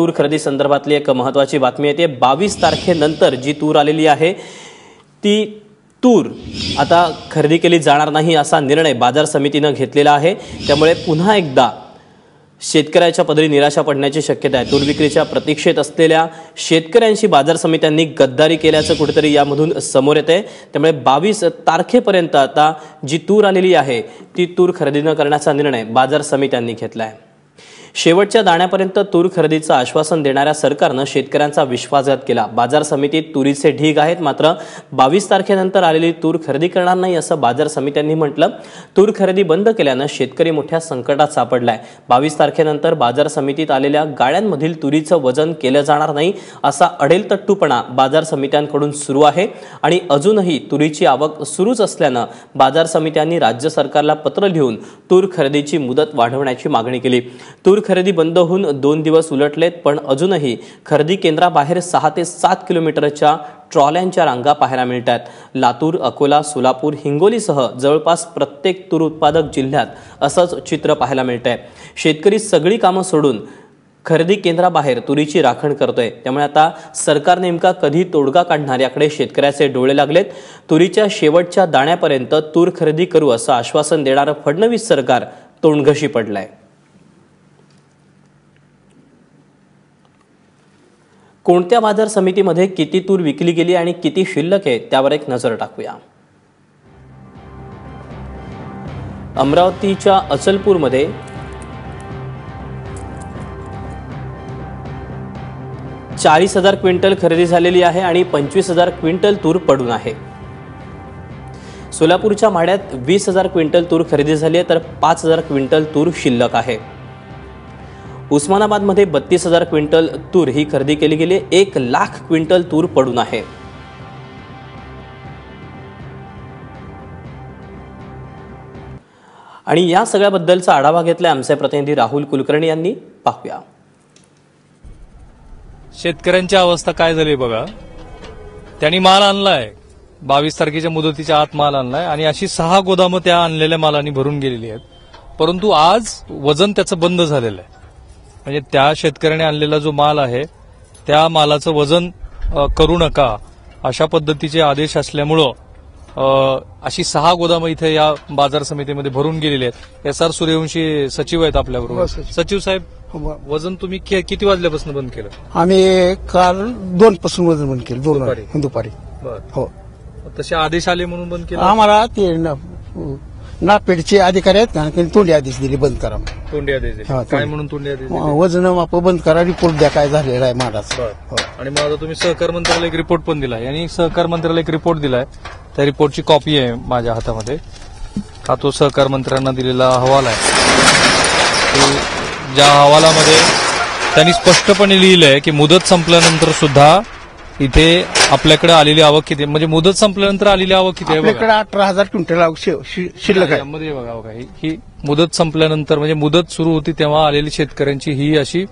तूर खरेदी संदर्भातली एक महत्त्वाची बातमी येते बावीस तारखेनंतर जी तूर आलेली आहे ती तूर आता खरेदी केली जाणार नाही असा निर्णय बाजार समितीनं घेतलेला आहे. त्यामुळे पुन्हा एकदा शेतकऱ्याच्या पदरी निराशा पडण्याची शक्यता आहे. तूर विक्रीच्या प्रतीक्षेत असलेल्या शेतकऱ्यांशी बाजार समित्यांनी गद्दारी केल्याचं कुठेतरी यामधून समोर येते त्यामुळे बावीस तारखेपर्यंत आता जी तूर आलेली आहे ती तूर खरेदी न करण्याचा निर्णय बाजार समित्यांनी घेतला आहे शेवटच्या दाण्यापर्यंत तूर खरेदीचं आश्वासन देणाऱ्या सरकारनं शेतकऱ्यांचा विश्वासघात केला. बाजार समितीत तुरीचे ढीग आहेत मात्र बावीस तारखेनंतर आलेली तूर खरेदी करणार नाही असं बाजार समित्यांनी म्हटलं. तूर खरेदी बंद केल्यानं शेतकरी मोठ्या संकटात सापडलाय. बावीस तारखेनंतर बाजार समितीत आलेल्या गाड्यांमधील तुरीचं वजन केलं जाणार नाही असा अडेल तट्टूपणा बाजार समित्यांकडून सुरू आहे आणि अजूनही तुरीची आवक सुरूच असल्यानं बाजार समित्यांनी राज्य सरकारला पत्र लिहून तूर खरेदीची मुदत वाढवण्याची मागणी केली. तूर खरेदी बंद होऊन दोन दिवस उलटलेत पण अजूनही खरेदी केंद्राबाहेर सहा ते सात किलोमीटरच्या ट्रॉल्यांच्या रांगा पाहायला मिळतात. लातूर अकोला सोलापूर हिंगोलीसह जवळपास प्रत्येक तूर उत्पादक जिल्ह्यात असंच चित्र पाहायला मिळतंय. शेतकरी सगळी कामं सोडून खरेदी केंद्राबाहेर तुरीची राखण करतोय. त्यामुळे आता सरकार नेमका कधी तोडगा काढणार याकडे शेतकऱ्याचे डोळे लागलेत. तुरीच्या शेवटच्या दाण्यापर्यंत तूर खरेदी करू असं आश्वासन देणारं फडणवीस सरकार तोंडघशी पडलंय. कोणत्या बाजार समितीमध्ये किती तूर विकली गेली आणि किती शिल्लक आहे त्यावर एक नजर टाकूया. अमरावतीच्या अचलपूरमध्ये चाळीस हजार क्विंटल खरेदी झालेली आहे आणि पंचवीस हजार क्विंटल तूर पडून आहे. सोलापूरच्या माड्यात वीस हजार क्विंटल तूर खरेदी झाली आहे तर पाच हजार क्विंटल तूर शिल्लक आहे. उस्मानाबादमध्ये बत्तीस हजार क्विंटल तूर ही खरेदी केली गेली. एक लाख क्विंटल तूर पडून आहे. आणि या सगळ्याबद्दलचा आढावा घेतलाय आमचे प्रतिनिधी राहुल कुलकर्णी यांनी. पाहूया. शेतकऱ्यांची अवस्था काय झाली बघा. त्यांनी माल आणलाय. बावीस तारखेच्या मुदतीच्या आत माल आणलाय आणि अशी सहा गोदामं त्या आणलेल्या मालाने भरून गेलेली आहेत. परंतु आज वजन त्याचं बंद झालेलं आहे. म्हणजे त्या शेतकऱ्याने आणलेला जो माल आहे त्या मालाचं वजन करू नका अशा पद्धतीचे आदेश असल्यामुळं अशी सहा गोदामं इथे या बाजार समितीमध्ये भरून गेलेली आहेत. एस आर सूर्यवंशी सचिव आहेत आपल्याबरोबर. सचिव. साहेब वजन तुम्ही किती वाजल्यापासून बंद केलं? आम्ही काल दोन पासून वजन बंद केलं दोन दुपारी? हो. तसे आदेश आले म्हणून बंद केलं? आम्हाला ते नापेडचे अधिकारी आहेत ना त्यांनी तोंडी आदेश दिले बंद करा म्हणून. तोंडी आदेश दिले. हा, काय तोंडी. म्हणून तोंडी आदेश दिले? वजन माप बंद करा रिपोर्ट द्या काय झालेलं आहे माडाचा बर. हो. आणि आता तुम्ही सहकार मंत्र्याला एक रिपोर्ट पण दिलाय आणि सहकार मंत्र्याला एक रिपोर्ट दिलाय त्या रिपोर्टची कॉपी आहे माझ्या हातामध्ये हा तो सहकार मंत्र्यांना दिलेला अहवाल आहे तो ज्या अहवालामध्ये त्यांनी स्पष्टपणे लिहिलंय की मुदत संपल्यानंतर सुद्धा इथे आपल्याकडे आलेली आवक किती? म्हणजे मुदत संपल्यानंतर आलेली आवक किती आहे बघा. आपल्याकडे अठरा हजार क्विंटल आवक शि- शि- शिल्लक आहे. यामध्ये बघा बघा ही- ही मुदत संपल्यानंतर म्हणजे मुदत सुरू होती तेव्हा आलेली शेतकऱ्यांची ही अशी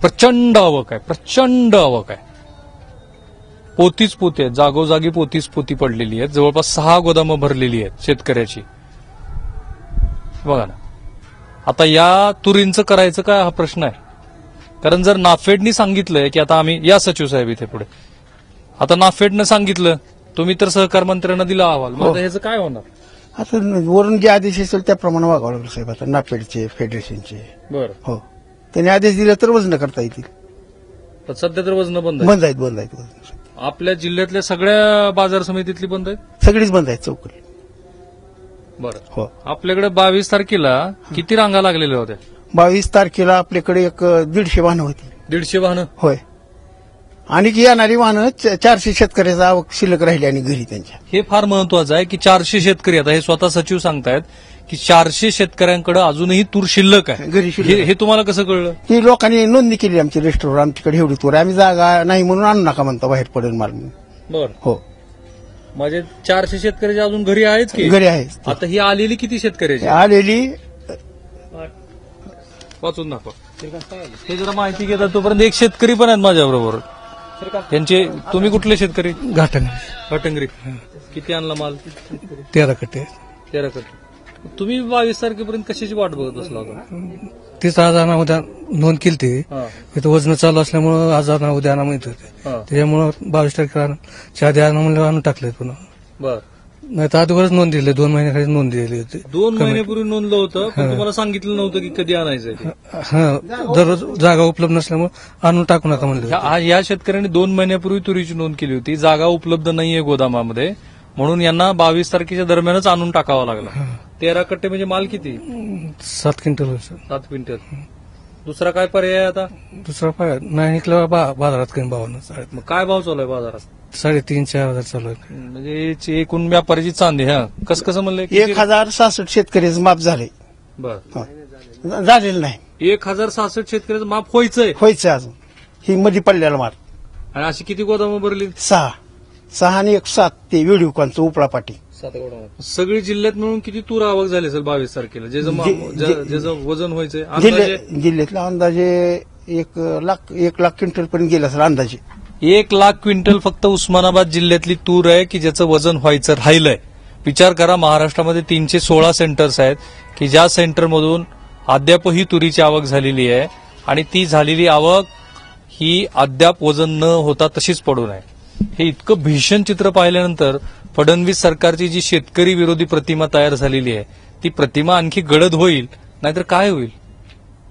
प्रचंड आवक आहे प्रचंड आवक आहे. पोतीच पोती आहेत जागोजागी पोतीच पोती पडलेली आहेत. जवळपास सहा गोदामं भरलेली आहेत शेतकऱ्याची. बघा ना. आता या तुरींचं करायचं काय हा प्रश्न आहे. कारण जर नाफेडनी सांगितलंय की आता आम्ही या सचिव साहेब इथे पुढे. आता नाफेडनं सांगितलं. तुम्ही तर सहकार मंत्र्यांना दिला अहवाल. मग आता ह्याचं काय होणार? आता वरून जे आदेश असेल त्याप्रमाणे वागावं लागलं साहेब. आता नापेडचे फेडरेशनचे. बरं. हो. त्यांनी आदेश दिले तर वजन करता येतील. पण सध्या तर वजन बंद बंद आहेत बंद आहेत. आपल्या जिल्ह्यातल्या सगळ्या बाजार समितीतली बंद आहेत? सगळीच बंद आहेत चौकडी बरं. हो. आपल्याकडे बावीस तारखेला किती रांगा लागलेल्या होत्या? बावीस तारखेला आपल्याकडे एक अ, दीडशे वाहनं होती. दीडशे वाहनं? होय. आणि की येणारी वाहनं च- चारशे शेतकऱ्याचा आवक शिल्लक राहिली आणि घरी त्यांच्या. हे फार महत्वाचं आहे की चारशे शेतकरी आता हे स्वतः सचिव सांगतायत की चारशे शेतकऱ्यांकडे अजूनही तूर शिल्लक आहे. घरी शिल्लक हे- हे तुम्हाला कसं कळलं? ही लोकांनी नोंदणी केली आमची रेस्टॉरंट आमच्याकडे एवढी तूर आहे. आम्ही जागा नाही म्हणून आणू नका म्हणता बाहेर पडेल माल म्हणून. बरं. हो. म्हणजे चारशे शेतकऱ्याचे अजून घरी आहेत की? घरी आहे आता ही आलेली किती शेतकऱ्याची? आलेली वाचून दाखवा. हे जरा माहिती घेतात तोपर्यंत एक शेतकरी पण आहेत माझ्या बरोबर त्यांचे तुम्ही कुठले शेतकरी? घाटन हटंगरी किती आणला माल? तेरा कट्टे. तेरा कट तुम्ही बावीस तारखेपर्यंत कशाची वाट बघत बसला होता? तीच आज आणा उद्या नोंद केली ती. इथं वजन चालू असल्यामुळं आज आणा उद्या आणा म्हणत होते. त्याच्यामुळं बावीस तारखेला आधी आणा म्हणलं आणून टाकले पुन्हा. बर. नाही तर अगोदरच नोंद दिली दोन महिन्याखाली नोंद दिली होती. दोन महिन्यापूर्वी नोंदलं होतं पण तुम्हाला सांगितलं नव्हतं की कधी आणायचं ते. हा दररोज जागा उपलब्ध नसल्यामुळे आणून टाकू नका म्हणलं ह्या- या शेतकऱ्यांनी दोन महिन्यापूर्वी तुरीची नोंद केली होती. जागा उपलब्ध नाहीये गोदामामध्ये. म्हणून यांना बावीस तारखेच्या दरम्यानच आणून टाकावा लागला. तेरा कट्टे म्हणजे माल किती? सात क्विंटल. सात क्विंटल. दुसरा काय पर्याय आता? दुसरा पाय नाही निघलं बा- बाजारात काही भावानं साडे मग काय भाव चालू आहे बाजारात? साडेतीन चार हजार चालू आहे. म्हणजे याची एकूण व्यापाऱ्याची चांदी हा? कसं कसं म्हणलं एक हजार सहासष्ट शेतकऱ्याचं माफ झाले. बर. झालेलं नाही. एक हजार सहासष्ट शेतकऱ्याचं माफ व्हायचंय? व्हायचं अजून. ही मध्ये पडलेला माल. आणि अशी किती गोदामं भरली? सहा. सहा आणि एक सात ते व्हिडिओ कॉनचं उपळा पाटी सगळी जिल्ह्यात मिळून किती तूर आवक झाली असेल बावीस तारखेला? ज्याचं मा- जि- ज्या- ज्याचं वजन व्हायचंय अंदाजे? जिल्ह्यात जिल्ह्यातला अंदाजे एक लाख एक लाख क्विंटल पर्यंत गेला असेल अंदाजे. एक लाख क्विंटल फक्त उस्मानाबाद जिल्ह्यातली तूर आहे की ज्याचं वजन व्हायचं राहिलंय? विचार करा महाराष्ट्रामध्ये तीनशे सोळा सेंटर्स आहेत की ज्या सेंटरमधून अद्यापही तुरीची आवक झालेली आहे आणि ती झालेली आवक ही अद्याप वजन न होता तशीच पडून आहे हे इतकं भीषण चित्र पाहिल्यानंतर फडणवीस सरकारची जी शेतकरी विरोधी प्रतिमा तयार झालेली आहे ती प्रतिमा आणखी गडद होईल नाहीतर काय होईल?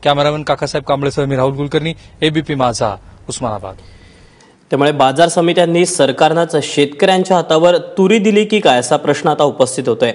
कॅमेरामॅन काकासाहेब कांबळेसह मी राहुल कुलकर्णी एबीपी माझा उस्मानाबाद. त्यामुळे बाजार समित्यांनी सरकारनंच शेतकऱ्यांच्या हातावर तुरी दिली की काय असा प्रश्न आता उपस्थित होतोय.